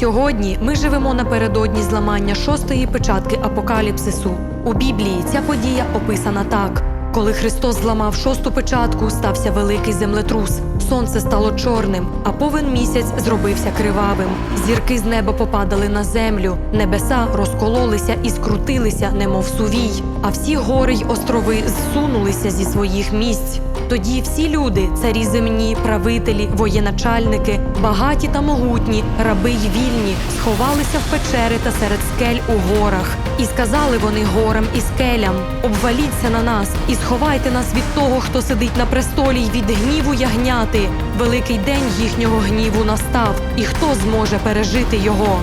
Сьогодні ми живемо напередодні зламання шостої печатки апокаліпсису. У Біблії ця подія описана так: коли Христос зламав шосту печатку, стався великий землетрус. Сонце стало чорним, а повен місяць зробився кривавим. Зірки з неба попадали на землю, небеса розкололися і скрутилися, немов сувій, а всі гори й острови зсунулися зі своїх місць. Тоді всі люди, царі земні, правителі, воєначальники, багаті та могутні, раби й вільні, сховалися в печери та серед скель у горах. І сказали вони горам і скелям: обваліться на нас і сховайте нас від того, хто сидить на престолі, й від гніву ягняти. Великий день їхнього гніву настав, і хто зможе пережити його?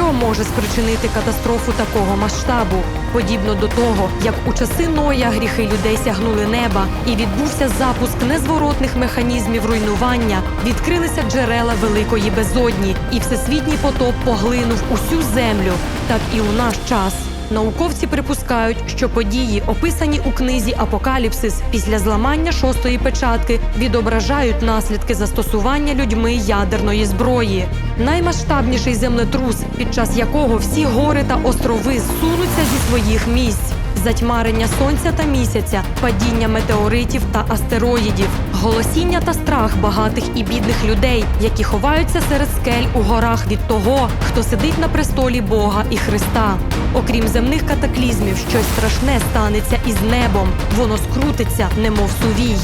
Що може спричинити катастрофу такого масштабу? Подібно до того, як у часи Ноя гріхи людей сягнули неба і відбувся запуск незворотних механізмів руйнування, відкрилися джерела великої безодні, і всесвітній потоп поглинув усю землю. Так і у наш час. Науковці припускають, що події, описані у книзі Апокаліпсис після зламання шостої печатки, відображають наслідки застосування людьми ядерної зброї. Наймасштабніший землетрус, під час якого всі гори та острови зсунуться зі своїх місць. Затьмарення сонця та місяця, падіння метеоритів та астероїдів, голосіння та страх багатих і бідних людей, які ховаються серед скель у горах від того, хто сидить на престолі Бога і Христа. Окрім земних катаклізмів, щось страшне станеться із небом, воно скрутиться, немов сувій.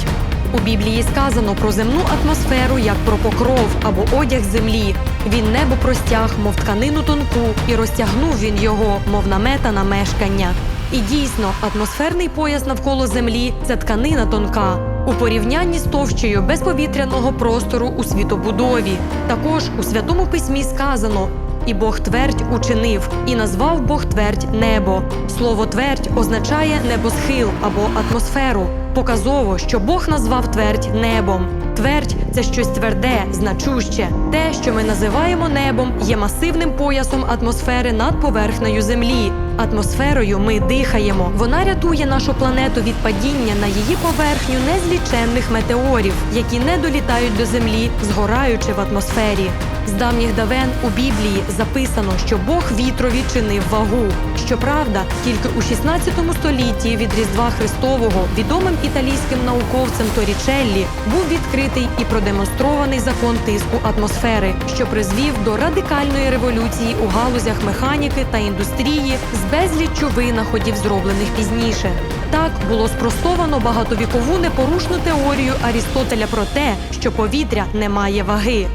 У Біблії сказано про земну атмосферу як про покров або одяг землі. Він небо простяг, мов тканину тонку, і розтягнув він його, мов намета на мешкання. І дійсно, атмосферний пояс навколо землі це тканина тонка. У порівнянні з товщею безповітряного простору у світобудові. Також у святому письмі сказано: і Бог твердь учинив, і назвав Бог твердь небо. Слово твердь означає небосхил або атмосферу. Показово, що Бог назвав твердь небом. Твердь це щось тверде, значуще. Те, що ми називаємо небом, є масивним поясом атмосфери над поверхнею землі. Атмосферою ми дихаємо. Вона рятує нашу планету від падіння на її поверхню незліченних метеорів, які не долітають до землі, згораючи в атмосфері. З давніх давен у Біблії записано, що Бог вітрові чинив вагу. Щоправда, тільки у 16 столітті від Різдва Христового відомим італійським науковцем Торічеллі був відкритий і продемонстрований закон тиску атмосфери, що призвів до радикальної революції у галузях механіки та індустрії з безліччю винаходів, зроблених пізніше. Так було спростовано багатовікову непорушну теорію Арістотеля про те, що повітря не має ваги.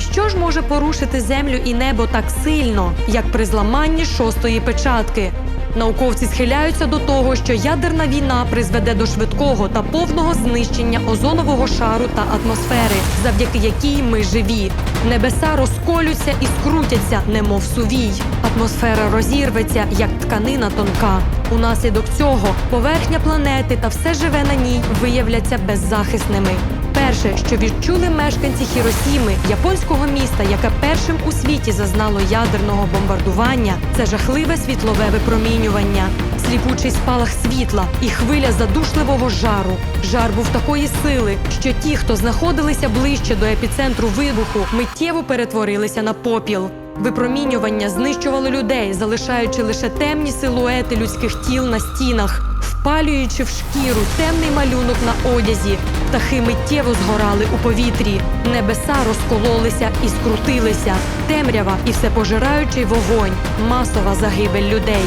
Що ж може порушити землю і небо так сильно, як при зламанні шостої печатки? Науковці схиляються до того, що ядерна війна призведе до швидкого та повного знищення озонового шару та атмосфери, завдяки якій ми живі. Небеса розколються і скрутяться, немов сувій. Атмосфера розірветься, як тканина тонка. Унаслідок цього поверхня планети та все живе на ній виявляться беззахисними. Перше, що відчули мешканці Хіросіми, японського міста, яке першим у світі зазнало ядерного бомбардування, це жахливе світлове випромінювання, сліпучий спалах світла і хвиля задушливого жару. Жар був такої сили, що ті, хто знаходилися ближче до епіцентру вибуху, миттєво перетворилися на попіл. Випромінювання знищувало людей, залишаючи лише темні силуети людських тіл на стінах, впалюючи в шкіру темний малюнок на одязі. Птахи миттєво згорали у повітрі, небеса розкололися і скрутилися, темрява і всепожираючий вогонь, масова загибель людей.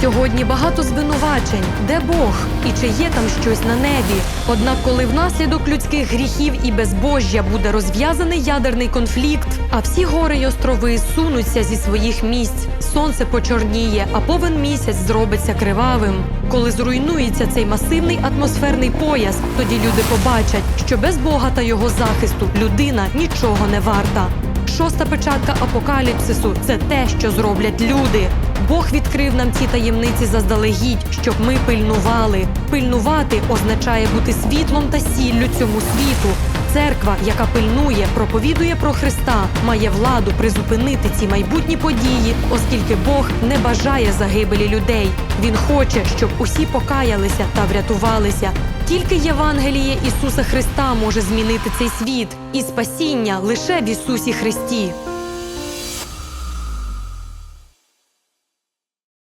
Сьогодні багато звинувачень, де Бог і чи є там щось на небі. Однак, коли внаслідок людських гріхів і безбожжя буде розв'язаний ядерний конфлікт, а всі гори й острови сунуться зі своїх місць, сонце почорніє, а повен місяць зробиться кривавим. Коли зруйнується цей масивний атмосферний пояс, тоді люди побачать, що без Бога та його захисту людина нічого не варта. Шоста печатка апокаліпсису це те, що зроблять люди. Бог відкрив нам ці таємниці заздалегідь, щоб ми пильнували. Пильнувати означає бути світлом та сіллю цьому світу. Церква, яка пильнує, проповідує про Христа, має владу призупинити ці майбутні події, оскільки Бог не бажає загибелі людей. Він хоче, щоб усі покаялися та врятувалися. Тільки Євангеліє Ісуса Христа може змінити цей світ, і спасіння лише в Ісусі Христі.